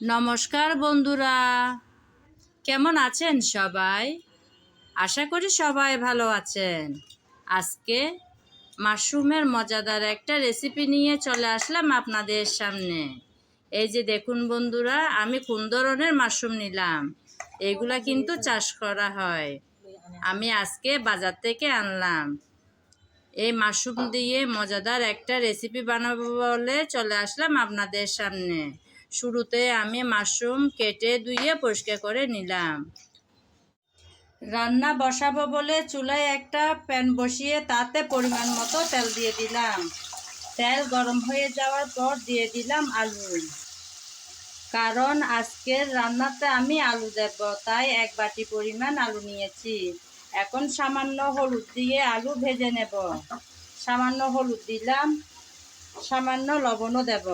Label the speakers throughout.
Speaker 1: নমস্কার বন্ধুরা। কেমন আছেন সবাই? আশা করি সবাই ভালো আছেন। আজকে মাশরুমের মজাদার একটা রেসিপি নিয়ে চলে আসলাম আপনাদের সামনে। এই যে দেখুন বন্ধুরা, আমি কোন ধরনের মাশরুম নিলাম? এগুলা কিন্তু চাষ করা হয়। আমি আজকে বাজার থেকে আনলাম। এই মাশরুম দিয়ে মজাদার একটা রেসিপি বানাবো বলে চলে আসলাম আপনাদের সামনে। শুরুতে আমি মাশরুম কেটে ধুয়ে পরিষ্কার করে নিলাম। রান্না বসাবো বলে চুলায় একটা প্যান বসিয়ে তাতে পরিমাণ মতো তেল দিয়ে দিলাম। তেল গরম হয়ে যাওয়ার পর দিয়ে দিলাম আলু। কারণ আজকের রান্নাতে আমি আলু দেব, তাই এক বাটি পরিমাণ আলু নিয়েছি। এখন সামান্য হলুদ দিয়ে আলু ভেজে নেব। সামান্য হলুদ দিলাম, সামান্য লবণও দেব।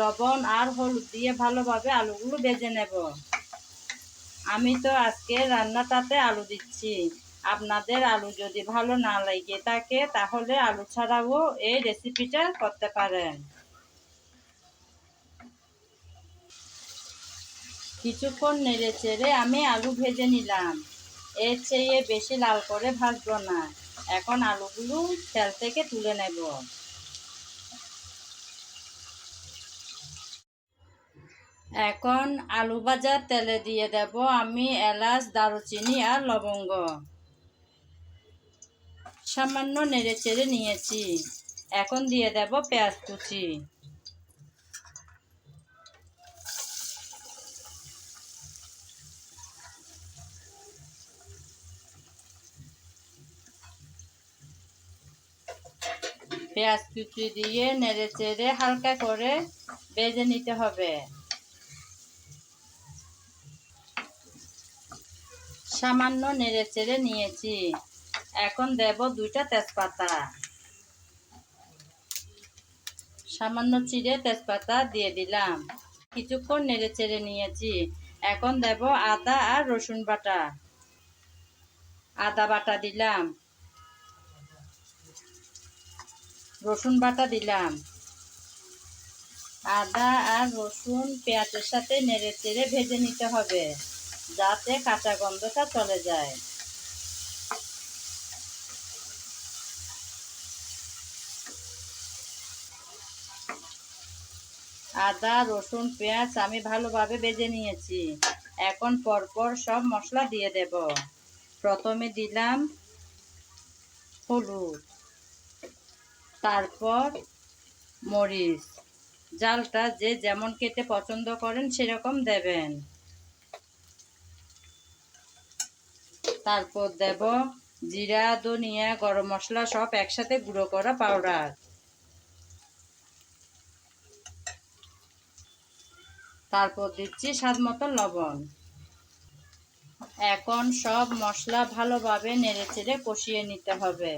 Speaker 1: লবণ আর হলুদ দিয়ে ভালোভাবে আলুগুলো ভেজে নেব। আমি তো আজকে রান্নাটাতে আলু দিচ্ছি। আপনাদের আলু যদি ভালো না লাগে থাকে, তাহলে আলু ছাড়াও এই রেসিপিটা করতে পারেন। কিছুক্ষণ নেড়ে চেড়ে আমি আলু ভেজে নিলাম। এর চেয়ে বেশি লাল করে ভাজবো না। এখন আলুগুলো তেল থেকে তুলে নেব। এখন আলু ভাজা তেলে দিয়ে দেব আমি এলাচ, দারুচিনি আর লবঙ্গ। সামান্য নেড়ে চেড়ে নিয়েছি। এখন দিয়ে দেব পেঁয়াজ কুচি। পেঁয়াজ কুচি দিয়ে নেড়ে চেড়ে হালকা করে বেজে নিতে হবে। সামান্য নেড়ে চেড়ে নিয়েছি। এখন দেব দুইটা তেজপাতা। সামান্য চিড়ে তেজপাতা দিয়ে দিলাম। কিছুক্ষণ নেড়ে চেড়ে নিয়েছি। এখন দেব আদা আর রসুন বাটা। আদা বাটা দিলাম। রসুন বাটা দিলাম। আদা আর রসুন পেঁয়াজের সাথে নেড়ে চেড়ে ভেজে নিতে হবে। যাতে কাঁচা গন্ধটা চলে যায়। আদা, রসুন, পেঁয়াজ আমি ভালোভাবে বেজে নিয়েছি। এখন পরপর সব মশলা দিয়ে দেব। প্রথমে দিলাম হলুদ, তারপর মরিচ। জালটা যে যেমন খেতে পছন্দ করেন সেরকম দেবেন। তারপর দেব জিরা, ধনিয়া, গরম মশলা সব একসাথে গুঁড়ো করা পাউডার। তারপর দিচ্ছি স্বাদ মতো লবণ। এখন সব মশলা ভালোভাবে নেড়ে চেড়ে কষিয়ে নিতে হবে।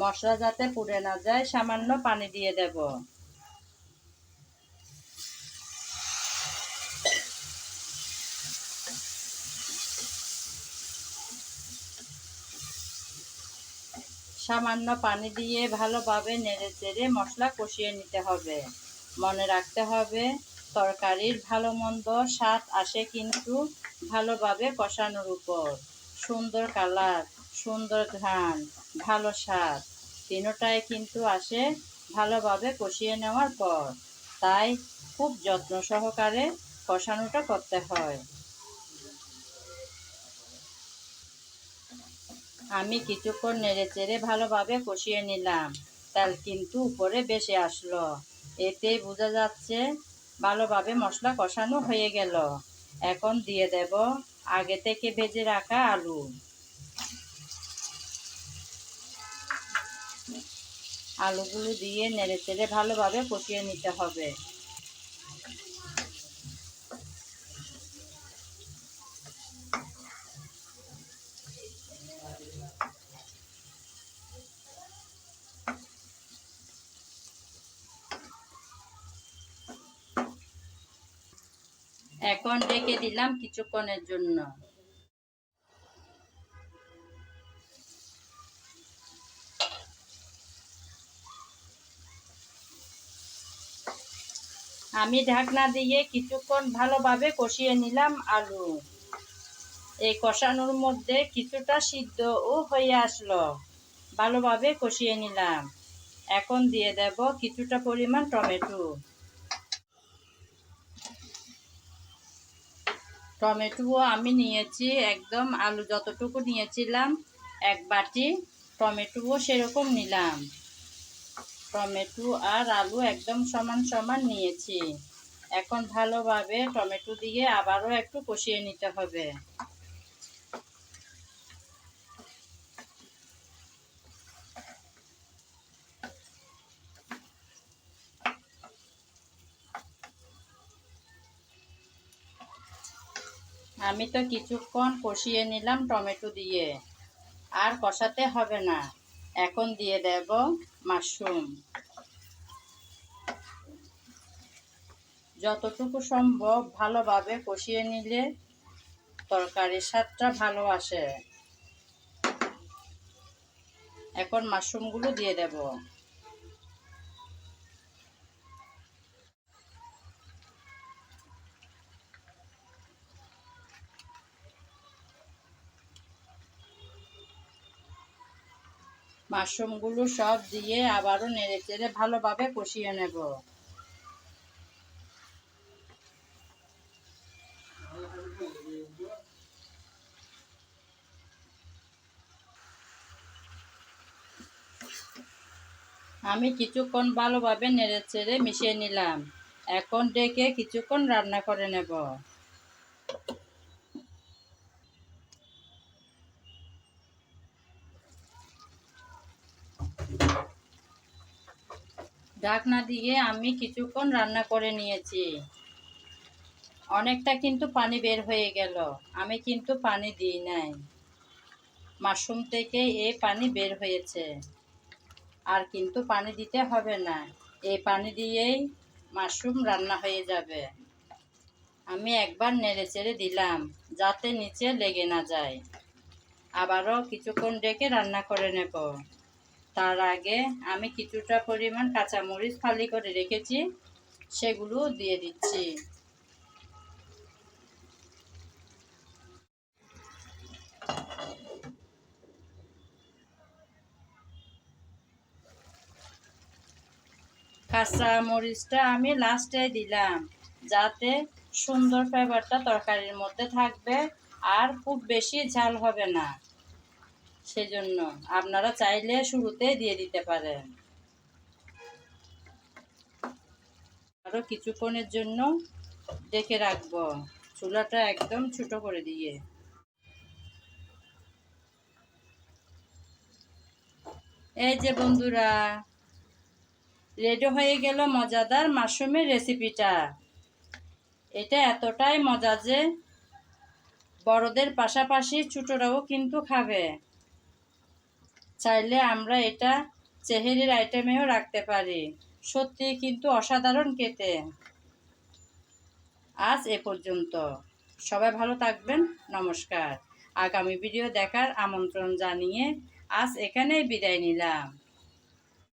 Speaker 1: মশলা যাতে পুড়ে না যায়, সামান্য পানি দিয়ে দেব। সামান্য পানি দিয়ে ভালোভাবে নেড়ে চেড়ে মশলা কষিয়ে নিতে হবে। মনে রাখতে হবে, তরকারির ভালো মন্দ স্বাদ আসে কিন্তু ভালোভাবে কষানোর উপর। সুন্দর কালার, সুন্দর ঘ্রাণ, ভালো স্বাদ, তিনোটাই কিন্তু আসে ভালোভাবে কষিয়ে নেওয়ার পর। তাই খুব যত্ন সহকারে কষানোটা করতে হয়। আমি কিছুক্ষণ নেড়ে চেড়ে ভালোভাবে কষিয়ে নিলাম। তেল কিন্তু উপরে বেশি আসলো। এতে বোঝা যাচ্ছে ভালোভাবে মশলা কষানো হয়ে গেল। এখন দিয়ে দেব আগে থেকে ভেজে রাখা আলু। আলুগুলো দিয়ে নেড়ে চেড়ে ভালোভাবে কষিয়ে নিতে হবে। এখন রেখে দিলাম কিছুক্ষণের জন্য। আমি ঢাকনা দিয়ে কিছুক্ষণ ভালোভাবে কষিয়ে নিলাম আলু। এই কষানোর মধ্যে কিছুটা সিদ্ধও হয়ে আসলো। ভালোভাবে কষিয়ে নিলাম। এখন দিয়ে দেব কিছুটা পরিমাণ টমেটো। টমেটোও আমি নিয়েছি, একদম আলু যতটুকু নিয়েছিলাম, এক বাটি টমেটোও সেরকম নিলাম। টমেটো আর আলু একদম সমান সমান নিয়েছি। এখন ভালোভাবে টমেটো দিয়ে আবারও একটু কষিয়ে নিতে হবে। আমি তো কিছুক্ষণ কষিয়ে নিলাম টমেটো দিয়ে। আর কষাতে হবে না। এখন দিয়ে দেব মাশরুম। যতটুকু সম্ভব ভালোভাবে কষিয়ে নিলে তরকারির স্বাদটা ভালো আসে। এখন মাশরুমগুলো দিয়ে দেব। মাশরুমগুলো সব দিয়ে আবারও নেড়ে চেড়ে ভালোভাবে কষিয়ে নেব। আমি কিছুক্ষণ ভালোভাবে নেড়ে চেড়ে মিশিয়ে নিলাম। এখন ডেকে কিছুক্ষণ রান্না করে নেব। ঢাকনা দিয়ে আমি কিছুক্ষণ রান্না করে নিয়েছি। অনেকটা কিন্তু পানি বের হয়ে গেল। আমি কিন্তু পানি দিই নাই। মাশরুম থেকে এই পানি বের হয়েছে। আর কিন্তু পানি দিতে হবে না। এই পানি দিয়েই মাশরুম রান্না হয়ে যাবে। আমি একবার নেড়ে চেড়ে দিলাম, যাতে নিচে লেগে না যায়। আবারও কিছুক্ষণ ডেকে রান্না করে নেব। তার আগে আমি কিছুটা পরিমাণ কাঁচামরিচ ফালি করে রেখেছি, সেগুলো দিয়ে দিচ্ছি। কাঁচা মরিচটা আমি লাস্টে দিলাম, যাতে সুন্দর ফ্লেভারটা তরকারির মধ্যে থাকবে আর খুব বেশি ঝাল হবে না। সেজন্য আপনারা চাইলে শুরুতে দিয়ে দিতে পারেন। আরও কিছুক্ষণের জন্য ডেকে রাখব। চুলাটা একদম ছোটো করে দিয়ে। এই যে বন্ধুরা, রেডি হয়ে গেল মজাদার মাশরুমের রেসিপিটা। এটা এতটাই মজা যে বড়দের পাশাপাশি ছোটরাও কিন্তু খাবে। চাইলে আমরা এটা চেহেরির আইটেমেও রাখতে পারি। সত্যি কিন্তু অসাধারণ খেতে। আজ এ পর্যন্ত। সবাই ভালো থাকবেন। নমস্কার। আগামী ভিডিও দেখার আমন্ত্রণ জানিয়ে আজ এখানেই বিদায় নিলাম।